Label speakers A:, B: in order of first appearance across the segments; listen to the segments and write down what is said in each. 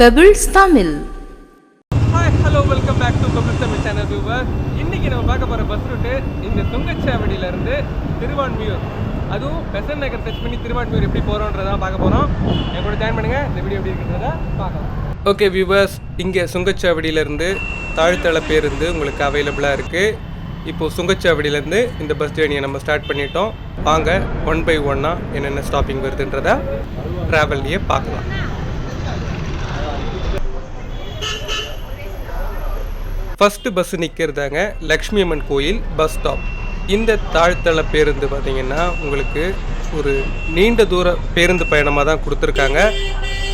A: Pebbles Tamil
B: hi hello welcome back to Pebbles Tamil channel viewer இன்னைக்கு நம்ம பார்க்க போகிற பஸ் ரூட்டு இந்த துங்கச்சாவடியிலேருந்து திருவான்மியூர். அதுவும் பெசன் நகர் டச் பண்ணி திருவான்மியூர் எப்படி போகிறோன்றதான் பார்க்க போகிறோம் என் கூட ஜாயின் பண்ணுங்கள் இந்த வீடியோ எப்படி இருக்கிறத பார்க்கலாம். ஓகே வியூவர்ஸ் இங்கே சுங்கச்சாவடியிலேருந்து தாழ்த்தள பேருந்து உங்களுக்கு அவைலபிளாக இருக்குது இப்போது சுங்கச்சாவடியிலேருந்து இந்த பஸ் ஜேர்னியை நம்ம ஸ்டார்ட் பண்ணிட்டோம். வாங்க ஒன் பை ஒன்னாக என்னென்ன ஸ்டாப்பிங் வருதுன்றத ட்ராவல்லையே பார்க்கலாம். ஃபஸ்ட்டு பஸ் நிற்கிறதாங்க லக்ஷ்மி அம்மன் கோயில் பஸ் ஸ்டாப் இந்த தாழ்த்தள பேருந்து பார்த்தீங்கன்னா உங்களுக்கு ஒரு நீண்ட தூர பேருந்து பயணமாக தான் கொடுத்துருக்காங்க.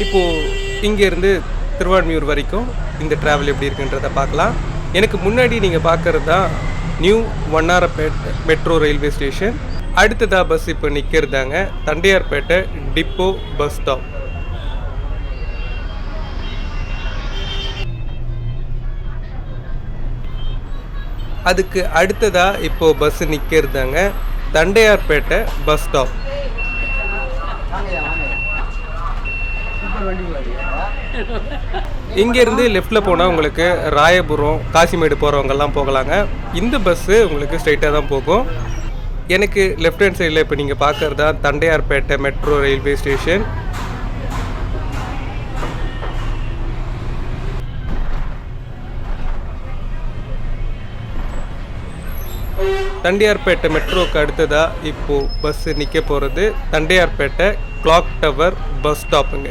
B: இப்போது இங்கேருந்து திருவான்மியூர் வரைக்கும் இந்த ட்ராவல் எப்படி இருக்குன்றத பார்க்கலாம். எனக்கு முன்னாடி நீங்கள் பார்க்குறது தான் new Vannarapet metro railway station அடுத்ததாக பஸ் இப்போ நிற்கிறதாங்க தண்டையார்பேட்டை டிப்போ பஸ் ஸ்டாப் அதுக்கு அடுத்ததாக இப்போது பஸ் நிற்கிறதாங்க தண்டையார்பேட்டை பஸ் ஸ்டாப் இங்கேருந்து லெஃப்டில் போனால் உங்களுக்கு ராயபுரம் காசிமேடு போகிறவங்கெல்லாம் போகலாங்க. இந்த பஸ்ஸு உங்களுக்கு ஸ்ட்ரைட்டாக தான் போகும். எனக்கு லெஃப்ட் ஹேண்ட் சைடில் இப்போ நீங்கள் பார்க்குறதா Tondiarpet metro railway station Tondiarpet மெட்ரோக்கு அடுத்ததாக இப்போது பஸ்ஸு நிற்க போகிறது தண்டையார்பேட்டை கிளாக் டவர் பஸ் ஸ்டாப்புங்க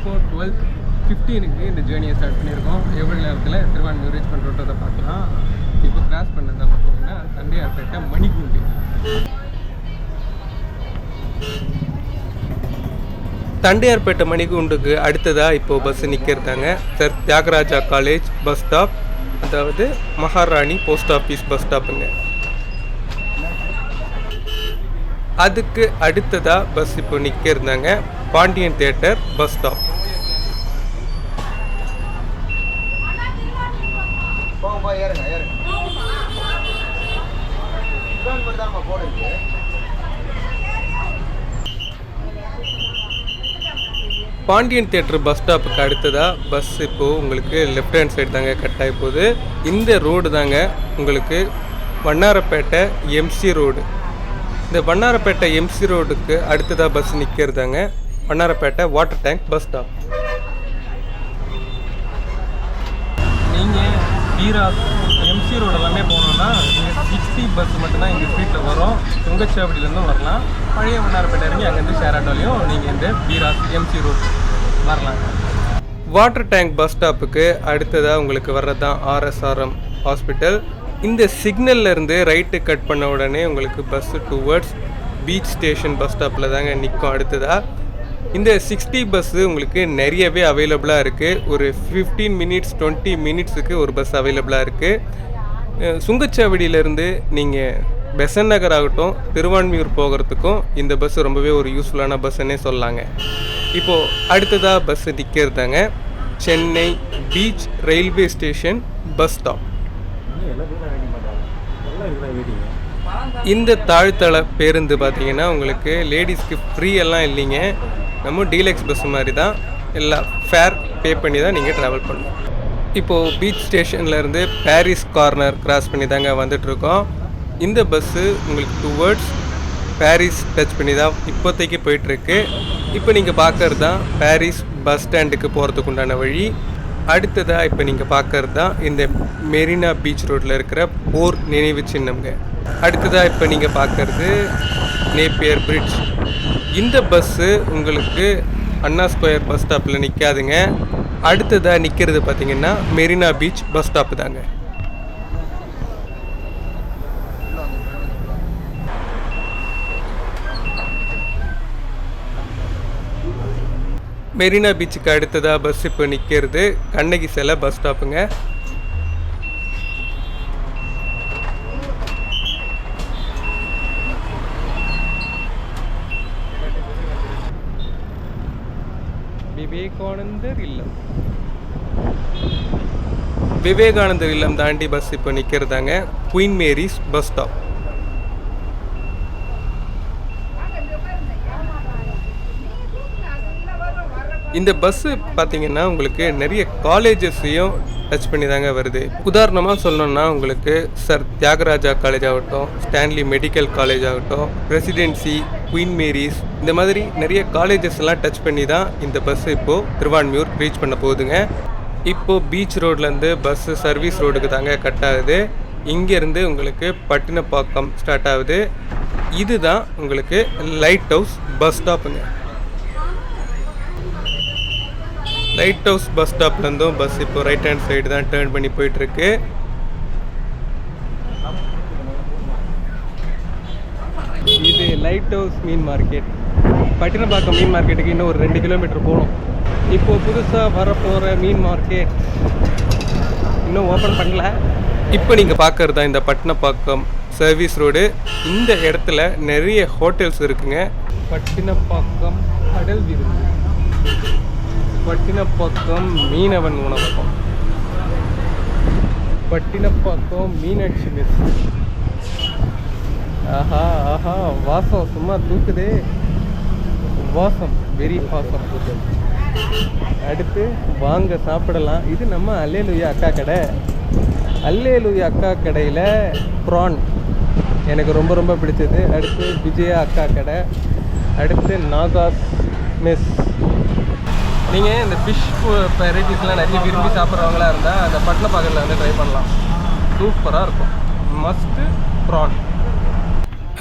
B: ஃபோர் டுவெல் ஃபிஃப்டீனுக்கு இந்த ஜேர்னியை ஸ்டார்ட் பண்ணியிருக்கோம். எவ்வளோ நேரத்தில் திருவான் ரீச் பண்ணுறதை பார்க்கலாம். இப்போ கிராஸ் பண்ணதான் பார்த்தீங்கன்னா தண்டையார்பேட்டை மணிக்கூண்டு தண்டையார்பேட்டை மணிக்கூண்டுக்கு அடுத்ததாக இப்போ bus நிற்கிறதாங்க sir Theagaraya college bus stop அதாவது மகாராணி போஸ்ட் ஆஃபீஸ் பஸ் ஸ்டாப்புங்க அதுக்கு அடுத்ததாக பஸ் இப்போ நிற்கிறதாங்க பாண்டியன் தேட்டர் பஸ் ஸ்டாப்
C: போகும்போ ஏறுங்க ஏறுங்க. போடுங்க
B: பாண்டியன் தேட்டர் பஸ் ஸ்டாப்புக்கு அடுத்ததாக பஸ் இப்போது உங்களுக்கு லெஃப்ட் ஹேண்ட் சைடு தாங்க கட் ஆகி போகுது. இந்த ரோடு தாங்க உங்களுக்கு வண்ணாரப்பேட்டை எம்சி ரோடு இந்த வண்ணாரப்பேட்டை எம்சி ரோடுக்கு அடுத்ததாக bus நிற்கிறதாங்க Vannarapettai water tank bus stop நீங்கள் வீரா எம்சி ரோடு எல்லாமே போகணுன்னா சிக்ஸ்டி பஸ் மட்டும்தான் எங்கள் ஸ்ட்ரீட்டில் வரும். சுங்கச்சாவடியிலேருந்தும் வரலாம். பழைய மன்னார்பேட்டை இறங்கி அங்கேருந்து ஷேர் ஆட்டோலையும் நீங்கள் இந்த பீராஸ் எம்சி ரோடு வரலாம். வாட்டர் டேங்க் பஸ் ஸ்டாப்புக்கு அடுத்ததாக உங்களுக்கு வர்றது தான் ஆர்எஸ்ஆர்எம் ஹாஸ்பிட்டல் இந்த சிக்னல்லேருந்து ரைட்டு கட் பண்ண உடனே உங்களுக்கு bus towards beach station bus ஸ்டாப்பில் தாங்க நிற்கும் அடுத்ததாக இந்த சிக்ஸ்டி பஸ்ஸு உங்களுக்கு நிறையவே அவைலபிளாக இருக்குது ஒரு ஃபிஃப்டீன் மினிட்ஸ் டுவெண்ட்டி மினிட்ஸுக்கு ஒரு பஸ் அவைலபிளாக இருக்குது சுங்கச்சாவடியிலேருந்து நீங்கள் பெசன் நகர் ஆகட்டும் திருவான்மியூர் போகிறதுக்கும் இந்த பஸ் ரொம்பவே ஒரு யூஸ்ஃபுல்லான பஸ்ஸுன்னே சொல்லலாங்க இப்போது அடுத்ததாக bus நிற்கிறதாங்க Chennai beach railway station bus stop இந்த தாழ்த்தள பேருந்து பார்த்தீங்கன்னா உங்களுக்கு லேடிஸ்க்கு ஃப்ரீ எல்லாம் இல்லைங்க. நம்ம டீலக்ஸ் பஸ் மாதிரி தான் எல்லாம் ஃபேர் பே பண்ணி தான் நீங்கள் ட்ராவல் பண்ணணும் இப்போது பீச் ஸ்டேஷன்லேருந்து பாரிஸ் கார்னர் கிராஸ் பண்ணி தாங்க வந்துட்ருக்கோம் இந்த பஸ்ஸு உங்களுக்கு டுவர்ட்ஸ் பாரிஸ் டச் பண்ணி தான் இப்போதைக்கு போயிட்டுருக்கு. இப்போ நீங்கள் பார்க்கறது தான் பாரிஸ் பஸ் ஸ்டாண்டுக்கு போகிறதுக்கு உண்டான வழி. அடுத்ததாக இப்போ நீங்கள் பார்க்கறது தான் இந்த மெரினா பீச் ரோட்டில் இருக்கிற போர் நினைவு சின்னம்ங்க. அடுத்ததாக இப்போ நீங்கள் பார்க்கறது நேப்பியர் பிரிட்ஜ் இந்த பஸ்ஸு உங்களுக்கு அண்ணா ஸ்கொயர் பஸ் ஸ்டாப்பில் நிற்காதுங்க அடுத்ததாக நிற்கிறது பார்த்தீங்கன்னா மெரினா பீச் பஸ் ஸ்டாப்பு தாங்க. மெரினா பீச்சுக்கு அடுத்ததாக பஸ் இப்போ நிற்கிறது கண்ணகி சிலை பஸ் ஸ்டாப்புங்க விவேகானந்தர் இல்லம். விவேகானந்தர் இல்லம் தாண்டி பஸ் இப்போ நிற்கிறதாங்க குயின் மேரிஸ் பஸ் ஸ்டாப் இந்த பஸ்ஸு பார்த்தீங்கன்னா உங்களுக்கு நிறைய காலேஜஸையும் டச் பண்ணி தாங்க வருது. உதாரணமாக சொல்லணும்னா உங்களுக்கு சர் தியாகராஜா காலேஜ் ஆகட்டும் ஸ்டான்லி மெடிக்கல் காலேஜ் ஆகட்டும் ரெசிடென்சி குயின் மேரிஸ் இந்த மாதிரி நிறைய காலேஜஸ் எல்லாம் டச் பண்ணி தான் இந்த பஸ் இப்போது திருவான்மியூர் ரீச் பண்ண போகுதுங்க. இப்போது பீச் ரோட்லேருந்து பஸ்ஸு சர்வீஸ் ரோடுக்கு தாங்க கட் ஆகுது. இங்கேருந்து உங்களுக்கு பட்டினப்பாக்கம் ஸ்டார்ட் ஆகுது. இதுதான் உங்களுக்கு லைட் ஹவுஸ் பஸ் ஸ்டாப்புங்க லைட் ஹவுஸ் பஸ் ஸ்டாப்லேருந்தும் பஸ் இப்போ ரைட் ஹேண்ட் சைடு தான் டேர்ன் பண்ணி போயிட்டுருக்கு. இது லைட் ஹவுஸ் மீன் மார்க்கெட் பட்டினப்பாக்கம் மீன் மார்க்கெட்டுக்கு இன்னும் ஒரு ரெண்டு கிலோமீட்டர் போகணும். இப்போ புதுசாக வரப்போகிற மீன் மார்க்கெட் இன்னும் ஓப்பன் பண்ணல. இப்போ நீங்கள் பார்க்குறது தான் இந்த பட்டினப்பாக்கம் சர்வீஸ் ரோடு இந்த இடத்துல நிறைய ஹோட்டல்ஸ் இருக்குங்க. பட்டினப்பாக்கம் கடல் விருந்து பட்டினப்பாக்கம் மீனவன் உணவகம். பட்டினப்பாக்கம் மீனாட்சி மெஸ். ஆஹா ஆஹா வாசம் சும்மா தூக்குதே. வாசம் வெரி வாசம் அடுத்து வாங்க சாப்பிடலாம். இது நம்ம அல்லேலுயா அக்கா கடை. அல்லேலுயா அக்கா கடையில் ப்ரான் எனக்கு ரொம்ப ரொம்ப பிடிச்சது. அடுத்து விஜயா அக்கா கடை. அடுத்து நாகாஸ் மெஸ். நீங்கள் இந்த ஃபிஷ் வெரைட்டிஸ்லாம் நிறைய விரும்பி சாப்பிட்றவங்களா இருந்தால் அந்த பட்டினப்பாக்கத்தில் வந்து ட்ரை பண்ணலாம். சூப்பராக இருக்கும். மஸ்ட்டு ப்ரான்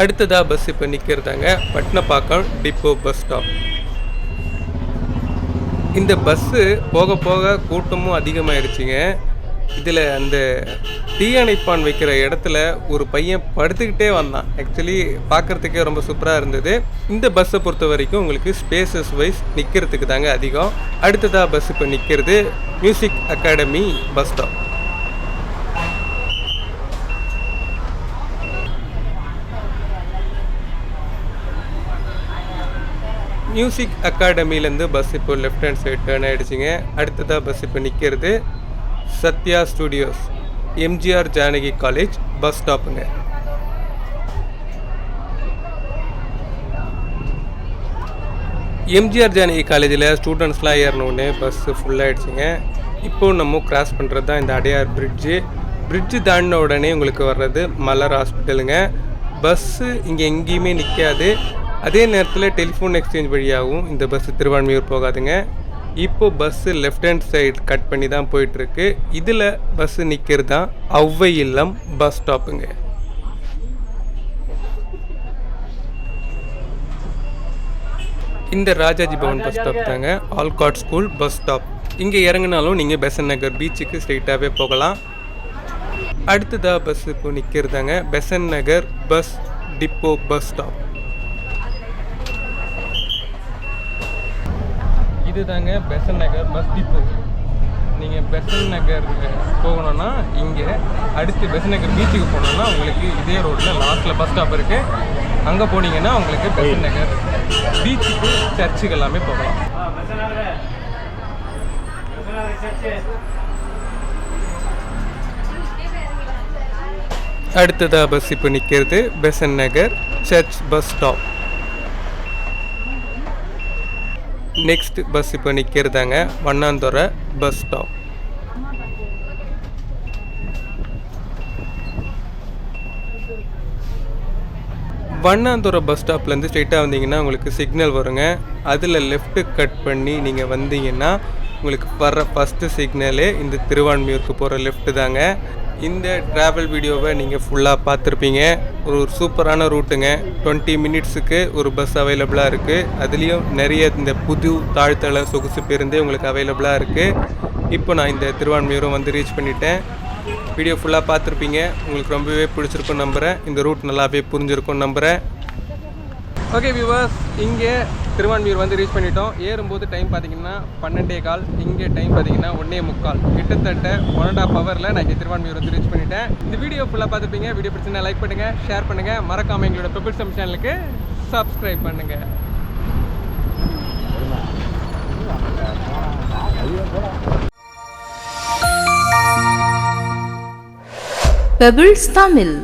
B: அடுத்ததாக பஸ் இப்போ நிற்கிறதாங்க பட்டினப்பாக்கம் டிப்போ பஸ் ஸ்டாப் இந்த பஸ்ஸு போக போக கூட்டமும் அதிகமாகிடுச்சிங்க இதில் அந்த தீயணைப்பான் வைக்கிற இடத்துல ஒரு பையன் படுத்துக்கிட்டே வந்தான். ஆக்சுவலி பார்க்குறதுக்கே ரொம்ப சூப்பராக இருந்தது. இந்த பஸ்ஸை பொறுத்த வரைக்கும் உங்களுக்கு ஸ்பேசஸ் வைஸ் நிற்கிறதுக்கு தாங்க அதிகம். அடுத்ததாக பஸ் இப்போ நிற்கிறது music academy bus stop music அகாடமிலேருந்து bus இப்போ லெஃப்ட் ஹேண்ட் சைடு டேர்ன் ஆகிடுச்சிங்க அடுத்ததாக பஸ் இப்போ நிற்கிறது Sathya studios MGR Janaki college bus ஸ்டாப்புங்க. MGR Janaki காலேஜில் ஸ்டூடெண்ட்ஸ்லாம் ஏறினோடனே பஸ்ஸு ஃபுல்லாகிடுச்சிங்க இப்போது நம்ம கிராஸ் பண்ணுறது தான் இந்த அடையார் பிரிட்ஜு பிரிட்ஜு தாண்டின உடனே உங்களுக்கு வர்றது மலர் ஹாஸ்பிட்டலுங்க பஸ்ஸு இங்கே எங்கேயுமே நிற்காது அதே நேரத்தில் டெலிஃபோன் எக்ஸ்சேஞ்ச் வழியாகவும் இந்த பஸ்ஸு திருவான்மையூர் போகாதுங்க. இப்போ bus left hand side cut பண்ணி தான் போயிட்டுருக்கு. இதில் பஸ்ஸு நிற்கிறது தான் ஔவை இல்லம் பஸ் ஸ்டாப்புங்க இந்த ராஜாஜி பவன் பஸ் ஸ்டாப் தாங்க. ஆல்காட் ஸ்கூல் பஸ் ஸ்டாப் இங்கே இறங்கினாலும் நீங்கள் பெசன் நகர் பீச்சுக்கு ஸ்ட்ரெயிட்டாகவே போகலாம். அடுத்ததாக பஸ் இப்போ நிற்கிறதாங்க Besant Nagar bus depot bus stop இதுதாங்க பெசன் நகர் பஸ் டிப்போ நீங்கள் பெசன் நகர் போகணுன்னா இங்கே அடுத்து பெசன் நகர் பீச்சுக்கு போகணுன்னா உங்களுக்கு இதே ரோட்டில் லாஸ்ட்டில் பஸ் ஸ்டாப் இருக்குது அங்கே போனீங்கன்னா உங்களுக்கு பெசன் நகர் பீச்சுக்கு சர்ச்சுக்கு எல்லாமே போகலாம். அடுத்ததாக பஸ் இப்போ நிற்கிறது Besant Nagar church bus stop next bus இப்போ நிற்கிறதாங்க Vannanthurai bus stop Vannanthurai bus ஸ்டாப்லேருந்து ஸ்ட்ரெயிட்டாக வந்தீங்கன்னா உங்களுக்கு சிக்னல் வருங்க. அதில் லெஃப்ட்டு கட் பண்ணி நீங்கள் வந்தீங்கன்னா உங்களுக்கு வர்ற ஃபஸ்ட்டு சிக்னலே இந்த திருவான்மியூருக்கு போகிற லெஃப்ட்டு தாங்க. இந்த ட்ராவல் வீடியோவை நீங்கள் ஃபுல்லாக பார்த்துருப்பீங்க. ஒரு சூப்பரான ரூட்டுங்க டுவெண்ட்டி மினிட்ஸுக்கு ஒரு பஸ் அவைலபிளாக இருக்குது அதுலேயும் நிறைய இந்த புது தாழ்த்தள சொகுசு பேருந்தே உங்களுக்கு அவைலபிளாக இருக்குது இப்போ நான் இந்த திருவான்மையூரும் வந்து ரீச் பண்ணிட்டேன். வீடியோ ஃபுல்லாக பார்த்துருப்பீங்க. உங்களுக்கு ரொம்பவே பிடிச்சிருக்கும் நம்புகிறேன் இந்த ரூட் நல்லாவே புரிஞ்சிருக்கும் நம்புகிறேன் ஓகே வியூவர்ஸ் இங்கே திருவான்மியூர் வந்து ரீச் பண்ணிட்டோம். ஏறும்போது டைம் பார்த்தீங்கன்னா பன்னெண்டே கால் இங்கே டைம் பார்த்தீங்கன்னா ஒன்றே முக்கால். கிட்டத்தட்ட ஒன் அண்ட் ஆஃப் ஹவரில் நான் இங்கே திருவான்மியூர் வந்து ரீச் பண்ணிட்டேன். இந்த வீடியோ ஃபுல்லாக பார்த்துப்பீங்க. வீடியோ பிடிச்சிருந்தா லைக் பண்ணுங்கள் ஷேர் பண்ணுங்கள் மறக்காமல் எங்களோட பெபிள் சம் சேனலுக்கு சப்ஸ்கிரைப் பண்ணுங்கள்
A: பெபிள்ஸ் தமிழ்